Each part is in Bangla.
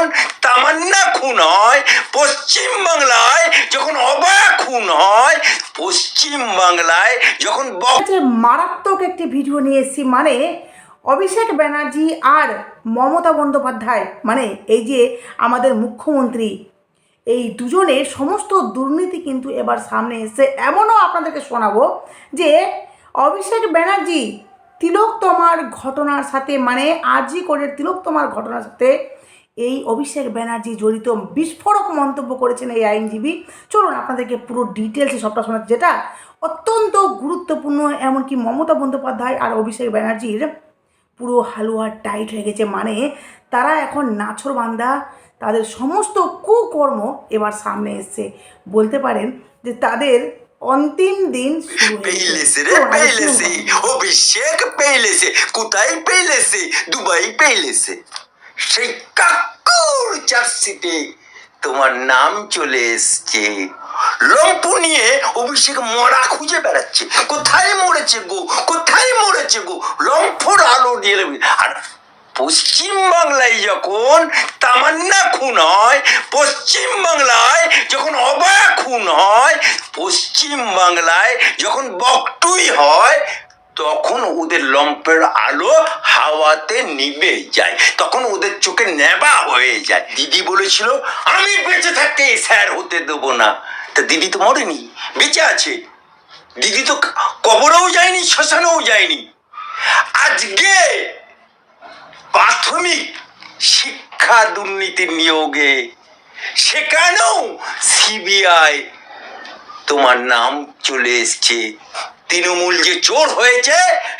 যখন তামান্না খুন হয়, পশ্চিম বাংলায় যখন অবাক খুন হয়, পশ্চিম বাংলায় যখন মারাত্মক একটি ভিডিও নিয়ে এসেছি মানে অভিষেক ব্যানার্জি আর মমতা বন্দ্যোপাধ্যায় মানে এই যে আমাদের মুখ্যমন্ত্রী, এই দুজনের সমস্ত দুর্নীতি কিন্তু এবার সামনে এসেছে। এমনও আপনাদেরকে শোনাবো যে অভিষেক ব্যানার্জি তিলোত্তমার ঘটনার সাথে মানে আরজি কোডের তিলোত্তমার ঘটনার সাথে এই অভিষেক ব্যানার্জি জড়িত বিস্ফোরক মন্তব্য করেছেন এই আইনজীবী। চলুন আপনাদেরকে পুরো ডিটেলসে সবটা শোনাচ্ছি যেটা অত্যন্ত গুরুত্বপূর্ণ এমনকি মমতা বন্দ্যোপাধ্যায় আর অভিষেক ব্যানার্জির পুরো হালুয়া টাইট হয়ে গেছে মানে তারা এখন নাছর বান্দা তাদের সমস্ত কুকর্ম এবার সামনে এসছে। বলতে পারেন যে তাদের অন্তিম দিন পেইলেছে। রে পেইলেছে অভিষেক পেইলেছে কোথায় পেইলেছে দুবাই পেইলেছে সেই কাকুর জার্সিতে তোমার নাম চলে এসছে। লম্পু নিয়ে অভিষেক মরা খুঁজে বেড়াচ্ছে। কোথায় মরেছে গো? কোথায় মরেছে গো? লম্ফর আলো দিয়ে আর পশ্চিম বাংলায় যখন তামান্না খুন হয়, পশ্চিম বাংলায় যখন অবাক খুন হয়, পশ্চিম বাংলায় যখন বকটুই হয় তখন ওদের লম্পের আলো হাওয়াতে নিভে যায়। তখন ওদের চোখে নেবা হয়ে যায়। দিদি বলেছিল, আমি বেঁচে থাকতে স্যার হতে দেবো না। তা দিদি তো মরেনি, বেঁচে আছে। দিদি তো কবরেও যায়নি, শ্মশানেও যায়নি। আজকে প্রাথমিক শিক্ষা দুর্নীতির নিয়োগে। সেখানেও সিবিআই তোমার নাম চলে এসছে। তৃণমূল যে চোর হয়েছে,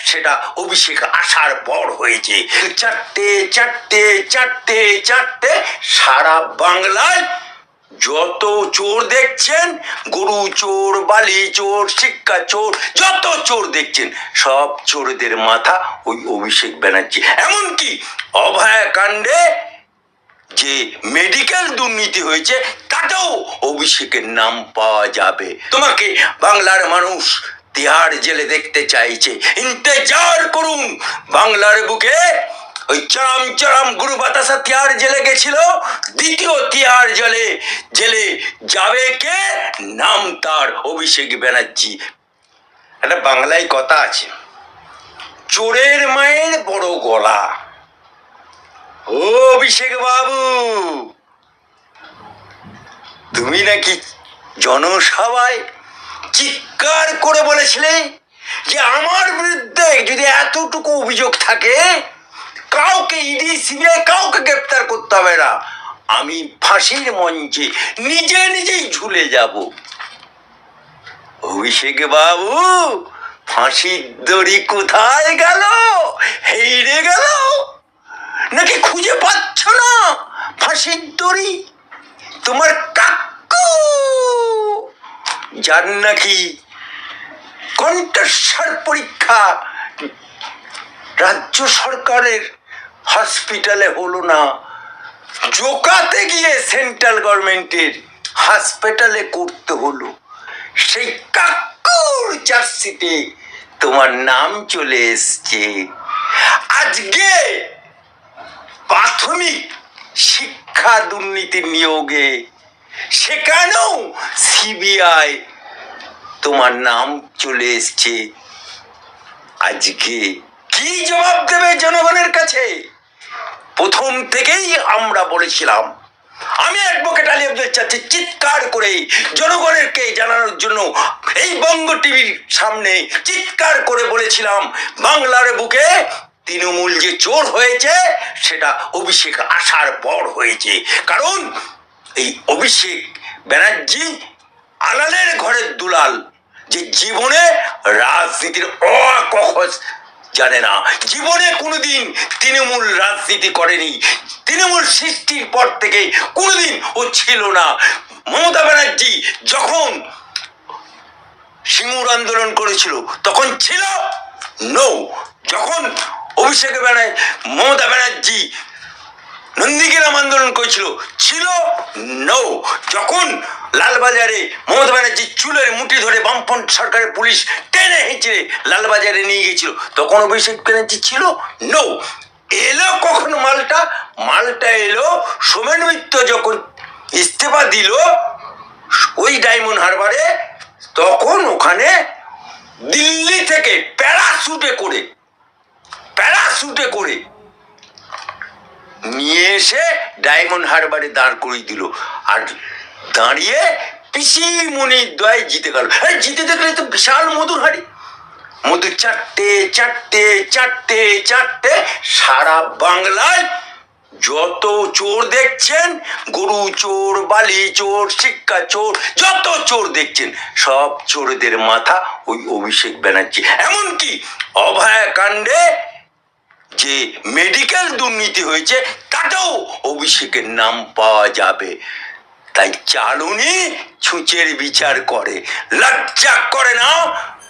সেটা অভিষেক আসার পর হয়েছে। চারটে চারটে চারটে চারটে, সারা বাংলায় যত চোর দেখছেন, গরু চোর, বালি চোর, শিক্ষা চোর, যত চোর দেখছেন, সব চোরদের মাথা ওই অভিষেক ব্যানার্জি। এমনকি অভয়া কাণ্ডে যে মেডিকেল দুর্নীতি হয়েছে, তাতেও অভিষেকের নাম পাওয়া যাবে। তোমাকে বাংলার মানুষ তিহার জেলে দেখতে চাইছে। ইন্তেজার করুন। বাংলার বুকে ওই চরম চরম গুরু বাতাসা তিহার জেলে গেছিল। দ্বিতীয় তিহার জেলে জেলে যাবে কে? নাম তার অভিষেক ব্যানার্জি। একটা বাংলায় কথা আছে। চোরের মায়ের বড় গলা। ও অভিষেক বাবু, তুমি নাকি জনসভায় চিৎকার করে বলেছিলে যে আমার বিরুদ্ধে যদি এতটুকু অভিযোগ থাকে, কাউকে ইডি, সিবিআই কাউকে গ্রেপ্তার করতে হবে না। আমি ফাঁসির মঞ্চে নিজে নিজেই ঝুলে যাব। অভিষেক বাবু, ফাঁসির দড়ি কোথায় গেল? হেইরে গেল? নাকি খুঁজে পাচ্ছ না ফাঁসির দড়ি? তোমার কাকু যার নাকি কণ্ঠস্বর পরীক্ষা রাজ্য সরকারের হসপিটালে হলো না। জোকাতে গিয়ে সেন্ট্রাল গভর্নমেন্টের হসপিটালে করতে হলো। সেই কাকুর জার্সিতে তোমার নাম চলে এসছে। আজকে প্রাথমিক শিক্ষা দুর্নীতির নিয়োগে সেখানেও সিবিআই তোমার নাম চলে এসছে। আজকে কি জবাব দেবে জনগণের কাছে? প্রথম থেকেই আমরা বলেছিলাম, আমি অ্যাডভোকেট আলী আব্দুল চাচ্ছি চিৎকার করে জনগণেরকে জানানোর জন্য এই বঙ্গ টিভির সামনে চিৎকার করে বলেছিলাম, বাংলার বুকে তৃণমূল যে চোর হয়েছে, সেটা অভিষেক আসার পর হয়েছে। কারণ এই অভিষেক ব্যানার্জি আলালের ঘরের দুলাল, যে জীবনে রাজনীতির অকখস জানে না। জীবনে কোনোদিন তৃণমূল রাজনীতি করেনি। তৃণমূল সৃষ্টির পর থেকে কোনোদিন ও ছিল না। মমতা ব্যানার্জি যখন সিঙ্গুর আন্দোলন করেছিল, তখন ছিল নৌ যখন অভিষেক ব্যানার্জি মমতা ব্যানার্জি নন্দীগ্রাম আন্দোলন করেছিল, ছিল নো যখন লালবাজারে মমতা ব্যানার্জি চুলের মুঠি ধরে বামপন্থ সরকারের পুলিশ টেনে হেঁচড়ে লালবাজারে নিয়ে গেছিল তখন অভিষেক ব্যানার্জি ছিল নো এলো কখন মালটা? মালটা এলো সোমেন মিত্র যখন ইস্তফা দিল ওই ডায়মন্ড হারবারে তখন ওখানে দিল্লি থেকে প্যারাশুটে করে প্যারাশুটে করে নিয়ে এসে ডায়মন্ড হারবারে দাঁড় করিয়ে দিল। আর দাঁড়িয়ে পিসি মনির দয় জিতে গেল। এই জিতে দেখলে তো বিশাল মধুর হাড়ি। মধু চারটে চারটে চারটে চারটে সারা বাংলায় যত চোর দেখছেন, গরু চোর, বালি চোর, শিক্ষা চোর, যত চোর দেখছেন, সব চোরদের মাথা ওই অভিষেক ব্যানার্জি। এমনকি অভয়া কাণ্ডে যে মেডিকেল দুর্নীতি হয়েছে, তাতেও অভিষেকের নাম পাওয়া যাবে। তাই চালুনি ছুঁচের বিচার করে। লজ্জা করে না,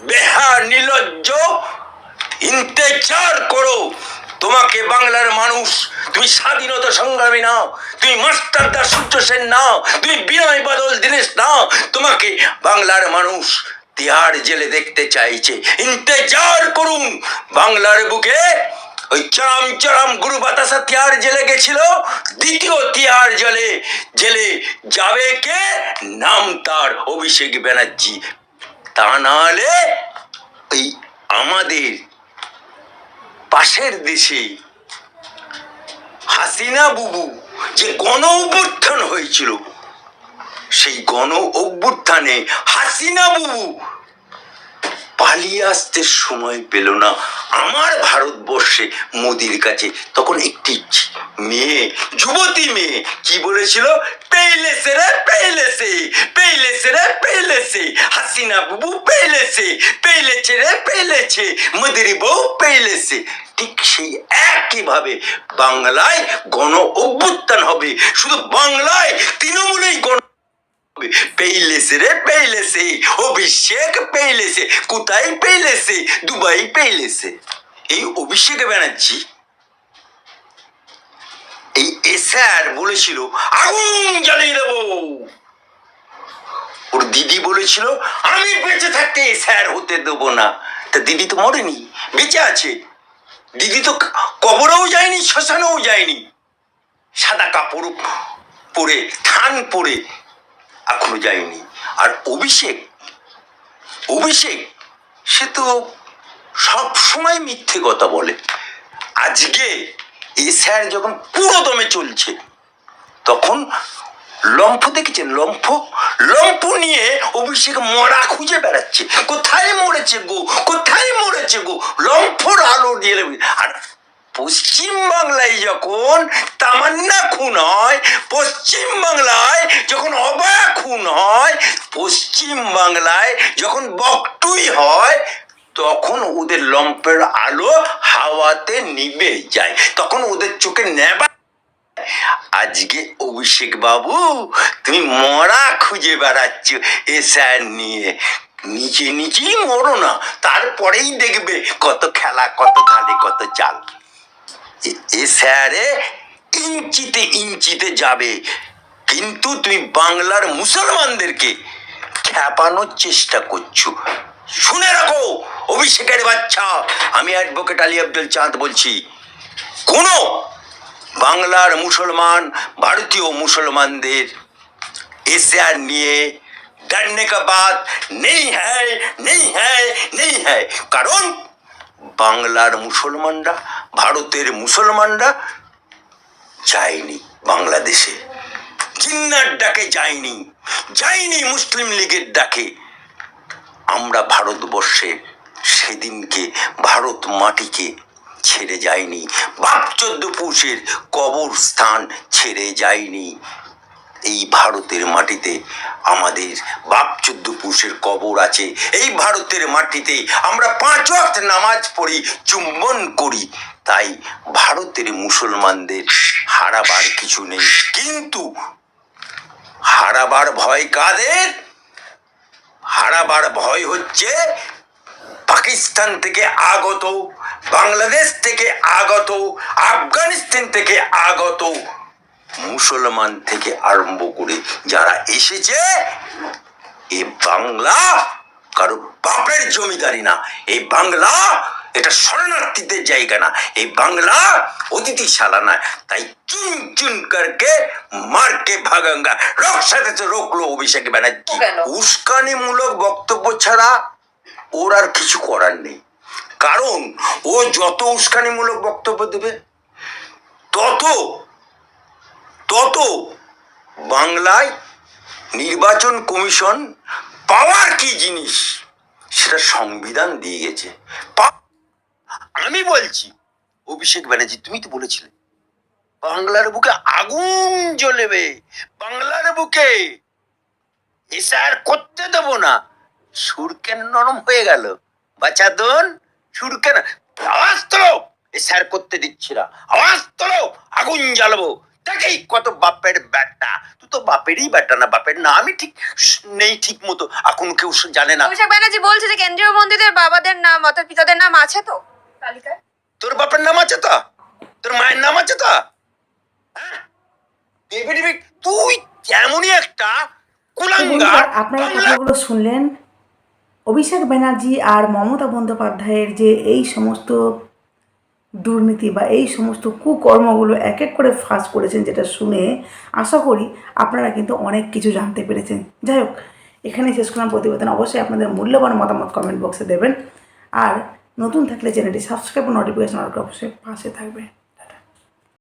বেহা নির্লজ্জ ইন্তেজার করো। তোমাকে বাংলার মানুষ, তুমি স্বাধীনতা সংগ্রামী নাও, তুমি মাস্টার দাস সূর্য সেন নাও, তুমি বিনয় বাদল দীনেশ নাও। তোমাকে বাংলার মানুষ তিহার জেলে দেখতে চাইছে। ইন্তেজার করুন বাংলার বুকে। ওই চরম চরম গুরু বাতাসা তিহার জেলে গেছিল, দ্বিতীয় তিহার জেলে জেলে যাবে কে? নাম তার অভিষেক ব্যানার্জি। তা নাহলে ওই আমাদের পাশের দেশে হাসিনা বুবু যে গণ অভ্যুত্থান হয়েছিল, সেই গণ অভ্যুত্থানে হাসিনা বুবু পালিয়ে আসতে সময় পেল না। আমার ভারতবর্ষে মোদির কাছে তখন একটি মেয়ে, যুবতী মেয়ে, কি বলেছিল? পেইলেছে রে পেইলেছে পেইলেছে রে পেইলেছে হাসিনা বুবু পেইলেছে পেইলেছে রে পেইলেছে মোদির বউ পেইলেছে ঠিক সেই একইভাবে বাংলায় গণ অভ্যুত্থান হবে। শুধু বাংলায়, তৃণমূলেই গণ পেইলেছে রে পেইলেছে অভিষেক পেইলেছে কোথায় পেইলেছে দুবাই পেইলেছে এই অভিষেক ব্যানার্জি এই এসআর বলেছিল, আগুন জ্বালিয়ে দেবো। ওর দিদি বলেছিল, আমি বেঁচে থাকতে এসআর হতে দেবো না। তা দিদি তো মরেনি, বেঁচে আছে। দিদি তো কবরেও যায়নি, শ্মশানেও যায়নি। সাদা কাপড় পরে, থান পরে এখনও যায়নি। আর অভিষেক অভিষেক, সে তো সব সময় মিথ্যে কথা বলে। আজকে এ স্যার যখন পুরো দমে চলছে, তখন লম্ফ দেখেছেন? লম্ফ? লম্ফ নিয়ে অভিষেক মরা খুঁজে বেড়াচ্ছে। কোথায় মরেছে গো? কোথায় মরেছে গো? লম্ফর আলো দিয়ে আর পশ্চিম বাংলায় যখন তামান্না খুন হয়, পশ্চিম বাংলায় যখন অবয়া খুন হয়, পশ্চিম বাংলায় যখন বকটুই হয়, তখন ওদের লম্পের আলো হাওয়াতে নিবে যায়। তখন ওদের চোখে নেবা। আজকে অভিষেক বাবু, তুমি মরা খুঁজে বেড়াচ্ছ এ স্যার নিয়ে। নিচে নিচেই মরো না, তারপরেই দেখবে কত খেলা, কত ধারে কত চাল। এ- এ স্যারে ইঞ্চিতে ইঞ্চিতে যাবে কিন্তু তুমি বাংলার মুসলমানদেরকে খ্যাপানোর চেষ্টা করছো শুনে রাখো অভিষেকের বাচ্চা আমি অ্যাডভোকেট আলী আব্দুল চাঁদ বলছি কোনো বাংলার মুসলমান ভারতীয় মুসলমানদের এসআর নিয়ে डरने का बात नहीं है नहीं है नहीं है কারণ বাংলার মুসলমানরা, ভারতের মুসলমানরা যায়নি বাংলাদেশে। জিন্নার ডাকে যায়নি যায়নি মুসলিম লীগের ডাকে। আমরা ভারতবর্ষে সেদিনকে ভারত মাটিকে ছেড়ে যায়নি বাপ চোদ্দ পুরুষের কবর স্থান ছেড়ে যায়নি। এই ভারতের মাটিতে আমাদের বাপ চোদ্দ পুরুষের কবর আছে। এই ভারতের মাটিতে আমরা পাঁচ ওয়াক্ত নামাজ পড়ি, চুম্বন করি। তাই ভারতের মুসলমানদের হারাবার কিছু নেই। কিন্তু হারাবার ভয় কাদের? হারাবার ভয় হচ্ছে পাকিস্তান থেকে আগত, বাংলাদেশ থেকে আগত, আফগানিস্তান থেকে আগত মুসলমান থেকে আরম্ভ করে যারা এসেছে এ বাংলা কারও বাপের জমিদারি না। এই বাংলা এটা শরণার্থীদের জায়গা না। এই বাংলা অতিথিশালা না। তাই চুন চুন করকে মারকে ভাগাঙ্গা। রোগ সাথে তো রোকলো অভিষেক ব্যানার্জি। কেন? উস্কানিমূলক বক্তব্য ছাড়া ওর আর কিছু করার নেই। কারণ ও যত উস্কানিমূলক বক্তব্য দেবে তত তত বাংলায় নির্বাচন কমিশন পাওয়ার কি জিনিস? সেটা সংবিধান দিয়ে গেছে। আমি বলছি, অভিষেক ব্যানার্জি, তুমি তো বলেছিলে, বাংলার বুকে আগুন জ্বলেবে। বাংলার বুকে এসে আর করতে দেবো না। সুর কেন নরম হয়ে গেল? বাচ্চাদন সুর কেন? আওয়াজ তোলো এ স্যার করতে দিচ্ছি না। আওয়াজ তোলো, আগুন জ্বালাবো। দেখেই কত বাপের ব্যাটা। তুই তো বাপেরই ব্যাটা না বাপের না আমি ঠিক নেই ঠিক মতো। এখন কেউ জানে না। অভিষেক ব্যানার্জি বলছে যে কেন্দ্রীয় মন্ত্রীদের বাবাদের নাম অর্থাৎ পিতাদের নাম আছে তো তালিকায়? তোর বাপের নাম আছে তো? তোর মায়ের নাম আছে তো? হ্যাঁ? দেবী দেবী, তুই তেমনই একটা কুলাঙ্গার। আপনারা কথাগুলো শুনলেন। অভিষেক ব্যানার্জি আর মমতা বন্দ্যোপাধ্যায়ের যে এই সমস্ত দুর্নীতি বা এই সমস্ত কুকর্মগুলো এক এক করে ফাঁস করেছেন যেটা শুনে আশা করি আপনারা কিন্তু অনেক কিছু জানতে পেরেছেন। যাই হোক, এখানে শেষ করলাম প্রতিবেদন। অবশ্যই আপনাদের মূল্যবান মতামত কমেন্ট বক্সে দেবেন। আর নতুন থাকলে চ্যানেলটি সাবস্ক্রাইব ও নোটিফিকেশন অবশ্যই পাশে থাকবে।